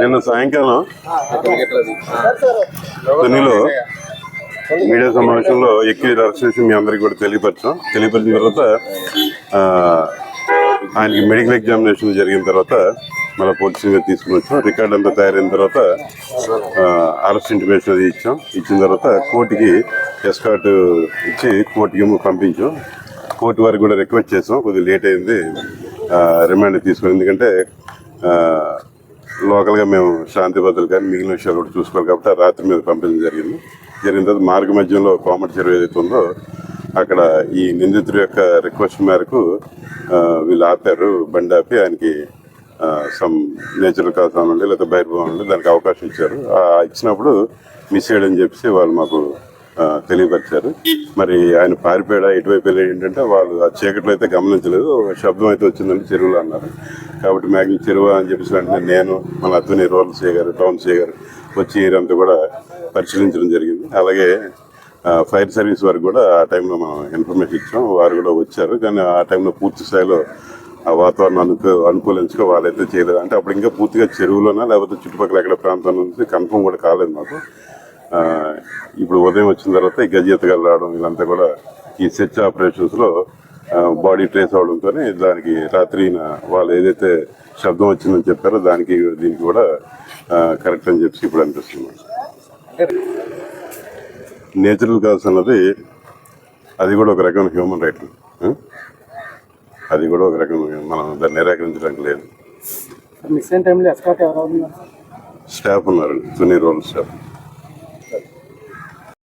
నిన్న సాయంకాలం తొనిలో మీడియా సమావేశంలో ఎక్కువ అరెస్ట్ చేసి మీ అందరికి కూడా తెలియపరచాం. తెలియపరిచిన తర్వాత ఆయనకి మెడికల్ ఎగ్జామినేషన్ జరిగిన తర్వాత మళ్ళీ పోలీసు తీసుకుని వచ్చాం. రికార్డ్ అంతా తయారైన తర్వాత అరెస్ట్ ఇంటిమేషన్ అది ఇచ్చాం. ఇచ్చిన తర్వాత కోర్టుకి ఎస్కాట్ ఇచ్చి కోర్టుకి పంపించాం. కోర్టు వారికి కూడా రిక్వెస్ట్ చేసాం. కొద్దిగా లేట్ అయింది. రిమాండ్ తీసుకుని ఎందుకంటే లోకల్గా మేము శాంతి భద్రతలు కానీ మిగిలిన విషయాలు కూడా చూసుకోవాలి కాబట్టి రాత్రి మీద పంపించడం జరిగింది. జరిగిన తర్వాత మార్గ మధ్యంలో కోమటి చెరువు ఏదైతే ఉందో అక్కడ ఈ నిందితుడి యొక్క రిక్వెస్ట్ మేరకు వీళ్ళు ఆపారు బండి ఆపి ఆయనకి సమ్ నేచురల్ కాజ్ అనండి లేకపోతే బహిర్భావం నుండి దానికి అవకాశం ఇచ్చారు. ఇచ్చినప్పుడు మిస్ చేయడం చెప్పేసి వాళ్ళు మాకు తెలియపరిచారు. మరి ఆయన పారిపోయాడా? ఎటువైపు వెళ్ళాడు ఏంటంటే వాళ్ళు ఆ చీకట్లో అయితే గమనించలేదు. శబ్దం అయితే వచ్చిందని చెరువులో అన్నారు. కాబట్టి మ్యాగ్జిన్ చెరువు అని చెప్పేసి అంటే నేను మన Adoni rural C garu town C garu వచ్చి ఏరియా అంతా కూడా పరిశీలించడం జరిగింది. అలాగే ఫైర్ సర్వీస్ వారు కూడా ఆ టైంలో మనం ఇన్ఫర్మేషన్ ఇచ్చాం. వారు కూడా వచ్చారు. కానీ ఆ టైంలో పూర్తి స్థాయిలో ఆ వాతావరణం అనుకూ అనుకూలించుకో వాళ్ళైతే చేయలేదు. అంటే అప్పుడు ఇంకా పూర్తిగా చెరువులోనా లేకపోతే చుట్టుపక్కల ఎక్కడ ప్రాంతం నుంచి కన్ఫర్మ్ కూడా కాలేదు మాకు. ఇప్పుడు ఉదయం వచ్చిన తర్వాత ఈ గజెత్తగలు రావడం వీళ్ళంతా కూడా ఈ సెర్చ్ ఆపరేషన్స్లో బాడీ ట్రేస్ అవడంతో దానికి రాత్రి వాళ్ళు ఏదైతే శబ్దం వచ్చిందని చెప్పారో దానికి దీనికి కూడా కరెక్ట్ అని చెప్పి ఇప్పుడు అనిపిస్తుంది. నేచురల్ కాజ్ అన్నది అది కూడా ఒక రకమైన హ్యూమన్ రైట్. అది కూడా ఒక రకమైన మనం దాన్ని నిరాకరించడానికి లేదు. స్టాఫ్ ఉన్నారు తుని రోల్ స్టాఫ్.